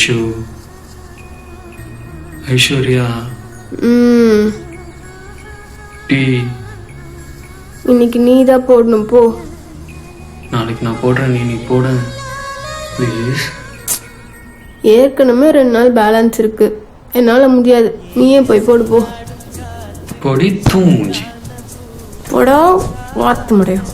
Aishu Aishwarya tea. இன்னைக்கு நீ தான் போடணும் போ. நாளைக்கு நான் போடுறேன் நீ நீ போட. ப்ளீஸ் ஏற்கனவே ரெண்டு நாள் பேலன்ஸ் இருக்கு. என்னால் முடியாது. நீயே போய் போடு போ. பொடி தூஞ்சி போடா வாத்து முடியும்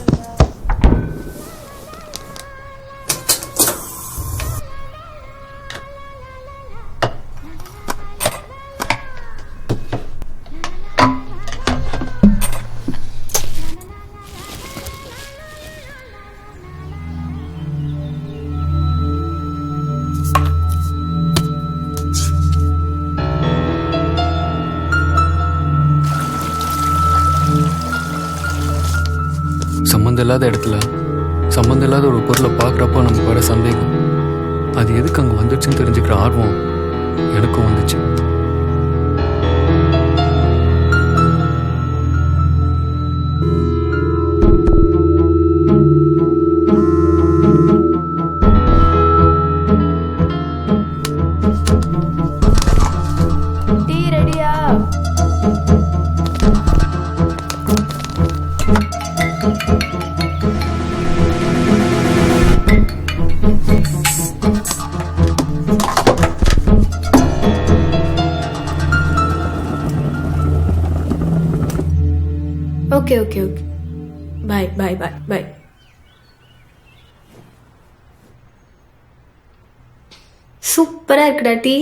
சம்மந்தம் இல்லாத இடத்துல சம்மந்தம் இல்லாத ஒரு பொருளை பார்க்குறப்போ நமக்கு வர சந்தேகம். அது எதுக்கு அங்கே வந்துச்சுன்னு தெரிஞ்சுக்கிற ஆர்வம் எனக்கும் வந்துச்சு. Okay okay okay bye bye bye bye சூப்பரா இருக்குடா டீ.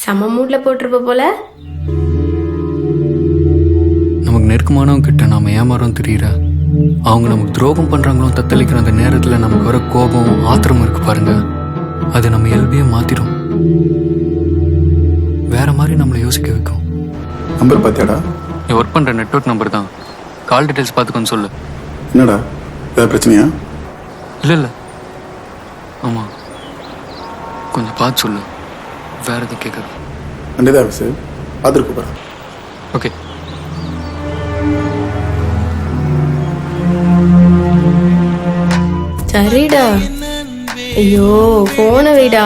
செம மூட்ல போட்டிருப்ப போல. நமக்கு நெருக்கமானவங்க கிட்ட நாம ஏமாறோம் தெரியற? அவங்க நமக்கு துரோகம் பண்றாங்களோ தத்தளிக்கிற அந்த நேரத்துல நமக்கு வர கோபம் ஆத்திரம் இருக்கு பாருங்க. அது நம்ம இயல்பையே மாத்திரும். வேற மாதிரி நம்மளை யோசிக்க வைக்கும். நம்பர் பார்த்தியாடா நீ ஒர்க் பண்ற நெட்வொர்க் நம்பர் தான். கால் டீடைல்ஸ் பார்த்துக்கோன்னு சொல்லு. என்னடா? ஏதாவது பிரச்சனையா? இல்ல இல்ல ஆமா. கொஞ்சம் பார்த்து சொல்லு. வேற எதுவும் கேட்குறது கண்டிதா ஆஃபீஸு பார்த்துட்டு கூப்பிட்றேன் ஓகே. சரிடா. ஐயோ போன வைடா.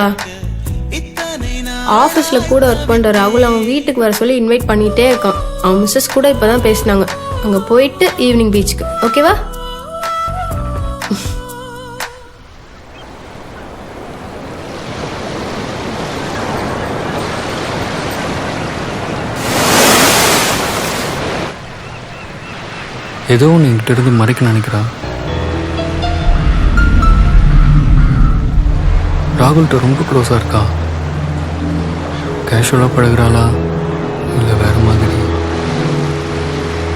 ஆஃபீஸ்ல கூட ஒர்க் பண்ற ராகுல் அவன் வீட்டுக்கு வர சொல்லி இன்வைட் பண்ணிட்டே இருக்கான். அவன் மிஸ்ஸஸ் கூட இப்பதான் பேசினாங்க. அங்க போயிட்டு ஈவினிங் பீச்சுக்கு ஓகேவா ஏதோ ஒன்று என்கிட்ட இருந்து மறைக்க நினைக்கிறா. ராகுல்கிட்ட ரொம்ப க்ளோஸாக இருக்கா? கேஷுவலாக பழகுறாளா? இல்லை வேறு மாதிரி?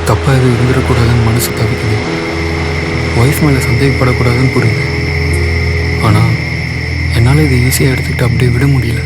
தப்பாக எதுவும் இருந்துடக்கூடாதுன்னு மனசு தவிக்குது. ஒய்ஃப் மேலே சந்தேகப்படக்கூடாதுன்னு புரியுது. ஆனால் என்னால் இதை ஈஸியாக எடுத்துக்கிட்டு அப்படியே விட முடியல.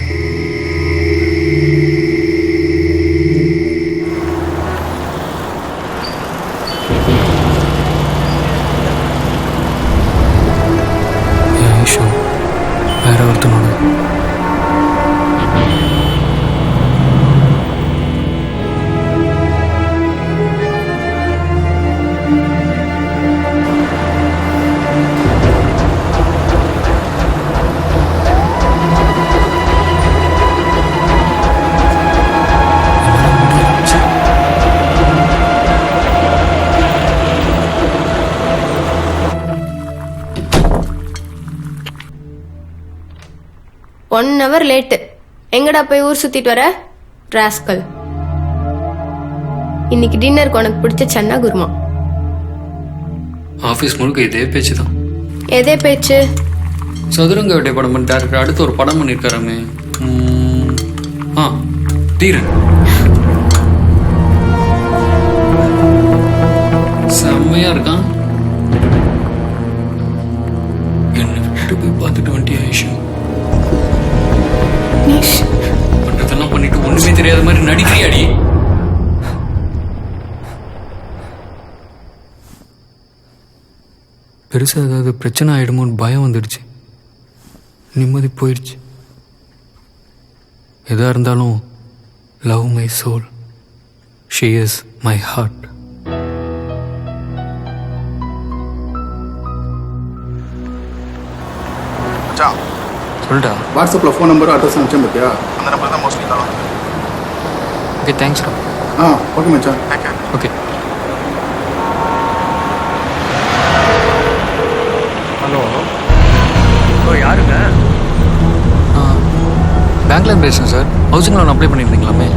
ஒன் ஹவர் லேட்டு எங்கடா போய் ஊர் சுத்திட்டு வர? ராஸ்கல் இன்னைக்கு டின்னருக்கு உனக்கு பிடிச்ச சன்னா குருமா. ஆஃபீஸ் முழுக்க இதே பேச்சு தான். எதே பேச்சு? சதுரங்க வேட்டை படம் பண்ணிட்டாரு. அடுத்து ஒரு படம் பண்ணியிருக்காராமே உம், ஆ தீரன். செம்மையா இருக்கான். என்னை விட்டு போய் பார்த்துட்டு வந்துட்டியா? விக்னேஷ் பண்றதெல்லாம் பண்ணிட்டு ஒண்ணுமே தெரியாத மாதிரி நடிக்கிறியாடி? பெருசா ஏதாவது பிரச்சனை ஆயிடுமோன்னு பயம் வந்துடுச்சு. நிம்மதி போயிடுச்சு. எதா இருந்தாலும் love my soul she is my heart சொல்லிட்டா வாட்ஸ்அப்பில் ஃபோன் நம்பர் அட்ரஸ் அனுப்பிச்சேன் பார்த்தியா அந்த நம்பர் தான் மோஸ்ட்லி கால் ஓகே தேங்க்ஸ்டா ஆ ஓகே மச்சான். ஓகே ஹலோ ஹலோ யாருங்க? பேங்க்ல இருந்து பேசுகிறேன் சார் ஹவுசிங் லோன் அப்ளை பண்ணியிருந்தீங்களாமே?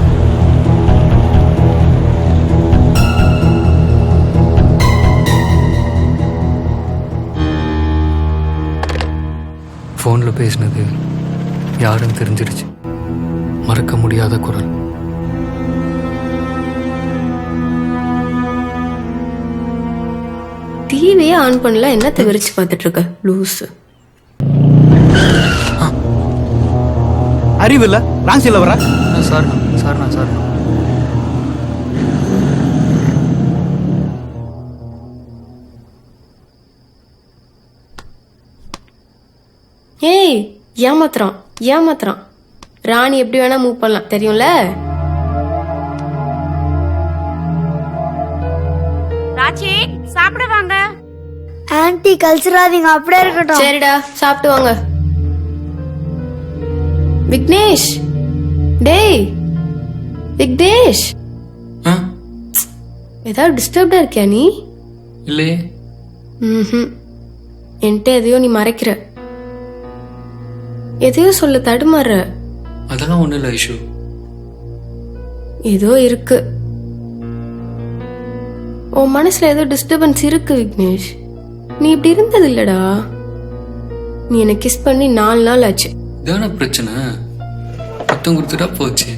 ஃபோனில் பேசினது யாருன்னு தெரிஞ்சிருச்சு மறக்க முடியாத குரல். டிவியே ஆன் பண்ணல என்னத்தை விரிச்சு பார்த்துட்டு இருக்க லூஸ் அறிவு இல்ல? ராங் சைடில் வர சார்ண்ணா சார்ண்ணா சார்ண்ணா ஏய் ஏமாத்துறான் ஏமாத்துறான். ராணி எப்படி வேணா மூவ் பண்ணலாம் தெரியும்ல? ராச்சி சாப்பிட வாங்க. ஆன்ட்டி கல்ச்சராதீங்க அப்படியே இருக்கட்டும். சரிடா சாப்பிட்டு வாங்க. விக்னேஷ் டேய் விக்னேஷ். ஆ? ஏதாவது டிஸ்டர்ப்டா இருக்கியா நீ? இல்லையே. ம் என்கிட்ட எதையோ நீ மறைக்கிற. எதையோ சொல்ல தடுமாறுற. அதெல்லாம் ஒன்றும் இல்லை ஐஷு. ஏதோ இருக்கு. உன் மனசுல ஏதோ டிஸ்டர்பன்ஸ் இருக்கு விக்னேஷ். நீ இப்படி இருந்தது இல்லடா நீ என்னை கிஸ் பண்ணி நாலு நாள் ஆச்சு. இதான பிரச்சனை? பத்தம் கொடுத்துட்டா போச்சு.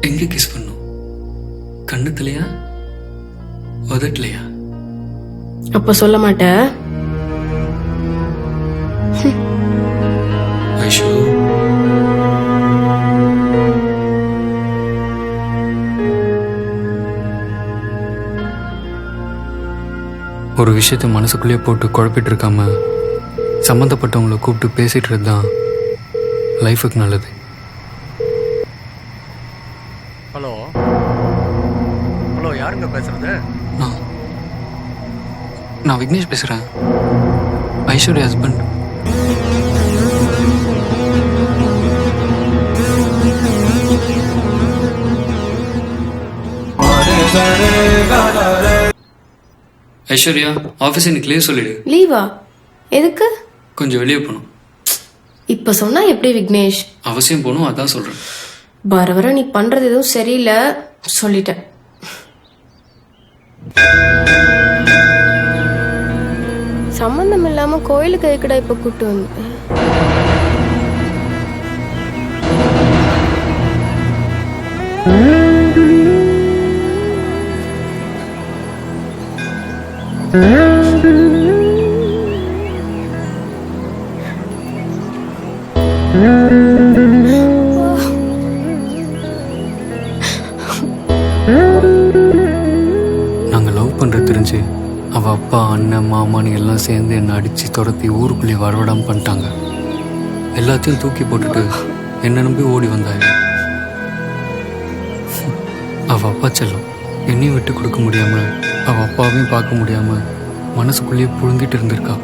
எங்க கிஸ் பண்ணும்? கண்ணுத்துலையா? உதட்டலையா? அப்ப சொல்ல மாட்ட. ஐஷு ஒரு விஷயத்தை மனசுக்குள்ளேயே போட்டு குழப்பிட்டு இருக்காம சம்மந்தப்பட்டவங்களை கூப்பிட்டு பேசிட்டு தான் லைஃபுக்கு நல்லது. ஹலோ. ஹலோ யாருங்க பேசுறது? நான் நான் விக்னேஷ் பேசுகிறேன் ஐஸ்வர்யா ஹஸ்பண்ட் ஐஸ்வர்யா ஆஃபீஸ் இன்னைக்கு லீவ் சொல்லிடு. லீவா எதுக்கு? கொஞ்சம் வெளியே போகணும். இப்ப சொன்னா எப்படி விக்னேஷ்? அவசியம் போகணும் அதான் சொல்கிறேன் வர வர நீ பண்றது எதுவும் சரியில்லை சொல்லிட்டேன். சம்பந்தம் இல்லாம கோயிலுக்கு எதுக்குடா இப்ப கூட்டு வந்து? நாங்கள் லவ் பண்ணுறது தெரிஞ்சு அவள் அப்பா அண்ணன் மாமான்னு எல்லாம் சேர்ந்து என்னை அடித்து துரத்தி ஊருக்குள்ளேயே வரவிடாமல் பண்ணிட்டாங்க. எல்லாத்தையும் தூக்கி போட்டுட்டு என்னை நம்பி ஓடி வந்தாய் அவள் அப்பா செல்லும் என்னையும் விட்டு கொடுக்க முடியாமல் அவள் அப்பாவையும் பார்க்க முடியாமல் மனசுக்குள்ளேயே புழுங்கிட்டு இருந்திருக்கா.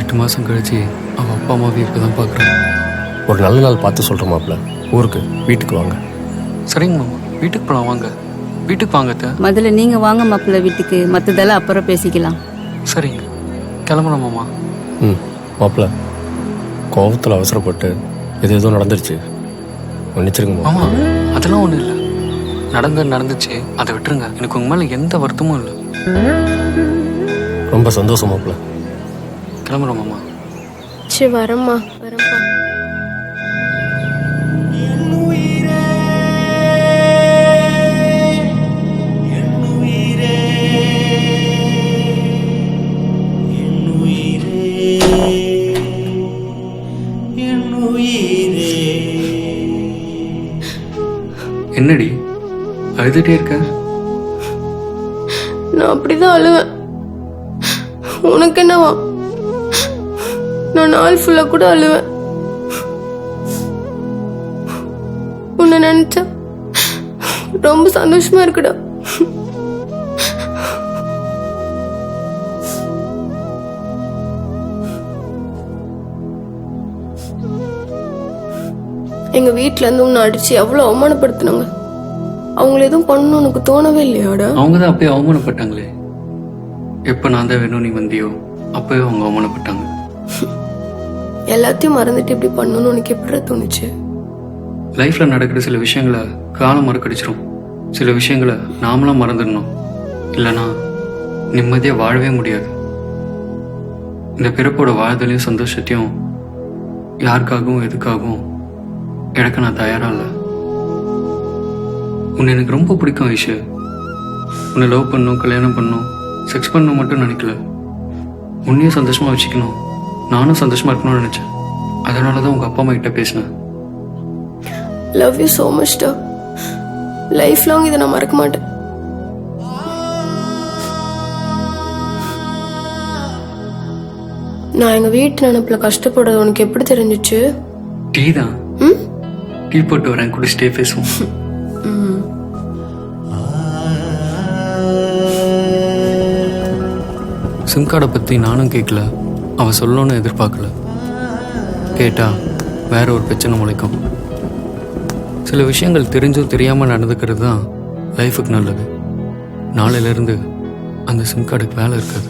எட்டு மாதம் கழிச்சு அவள் அப்பா அம்மாவையும் இப்போ தான் பார்க்குறான் ஒரு நல்ல நாள் பார்த்து சொல்கிறேன் மாப்பிள்ள. ஊருக்கு வீட்டுக்கு வாங்க. சரிங்க மாமா. வீட்டுக்கு போகலாம் வாங்க. வீட்டுக்கு வாங்க. முதல்ல நீங்க வாங்க மாப்பிள்ள வீட்டுக்கு. மத்ததெல்லாம் அப்புறம் பேசிக்கலாம். சரிங்க. கிளம்புறோம் மாமா. ம் மாப்பிள்ள. கோபத்தில் அவசரப்பட்டு எது எதுவும் நடந்துருச்சு. மன்னிச்சிருங்க மாமா அதெல்லாம் ஒன்றும் இல்லை. நடந்து நடந்துச்சு. அதை விட்டுருங்க. எனக்கு உங்க மேலே எந்த வருத்தமும் இல்லை. ரொம்ப சந்தோஷம் மாப்பிள்ள கிளம்புறோம் மாமா. சரி வரேம்மா. வரேன்ப்பா அழுதுட்டே இருக்க? நான் அப்படிதான் அழுவேன். உனக்கு என்னவா? நான் நாள் ஃபுல்லா கூட அழுவேன். உன்னை நினைச்சா ரொம்ப சந்தோஷமா இருக்குடா. எங்க வீட்டுல இருந்து உன்னை அடிச்சு எவ்வளவு அவமானப்படுத்தினாங்க? அவங்கள எதுவும் பண்ணணும் உனக்கு தோணவே இல்லையாடா? அவங்க தான் அப்பயே அவமானப்பட்டாங்களே. எப்போ நான் தான் வேணும் நீ வந்தியோ அப்பவே அவங்க அவமானப்பட்டாங்க. எல்லாத்தையும் மறந்துட்டு இப்படி பண்ணணும்னு உனக்கு எப்படி தோணுச்சு? லைஃப்ல நடக்கிற சில விஷயங்களை காலம் மறக்கடிச்சிரும் சில விஷயங்களை நாமளாம் மறந்துடணும். இல்லைன்னா நிம்மதியாக வாழவே முடியாது. இந்த பிறப்போட வாழ்தலையும் சந்தோஷத்தையும் யாருக்காகவும் எதுக்காகவும் இழக்க நான் தயாரா இல்லை. உன்னை எனக்கு ரொம்ப பிடிக்கும் ஐஷு. உன்னை லவ் பண்ணணும் கல்யாணம் பண்ணணும் செக்ஸ் பண்ணணும் மட்டும் நினைக்கல. உன்னையும் சந்தோஷமா வச்சுக்கணும். நானும் சந்தோஷமா இருக்கணும்னு நினைச்சேன். அதனால தான் உங்க அப்பா அம்மா கிட்ட பேசினேன். லவ் யூ so much டா லைஃப் லாங் இதை நான் மறக்க மாட்டேன். நான் எங்க வீட்டு நினப்புல கஷ்டப்படுறது உனக்கு எப்படி தெரிஞ்சிச்சு? டீ தான். ம்? டீ போட்டு வரேன் குடிச்சிட்டே பேசுவோம். சிம் கார்டை பற்றி நானும் கேட்கல அவன் சொல்லணும்னு எதிர்பார்க்கல. கேட்டா வேற ஒரு பிரச்சனை முளைக்கும். சில விஷயங்கள் தெரிஞ்சும் தெரியாமல் நடந்துக்கிறது தான் லைஃபுக்கு நல்லது. நாளையிலேருந்து அந்த சிம் கார்டுக்கு வேலை இருக்காது.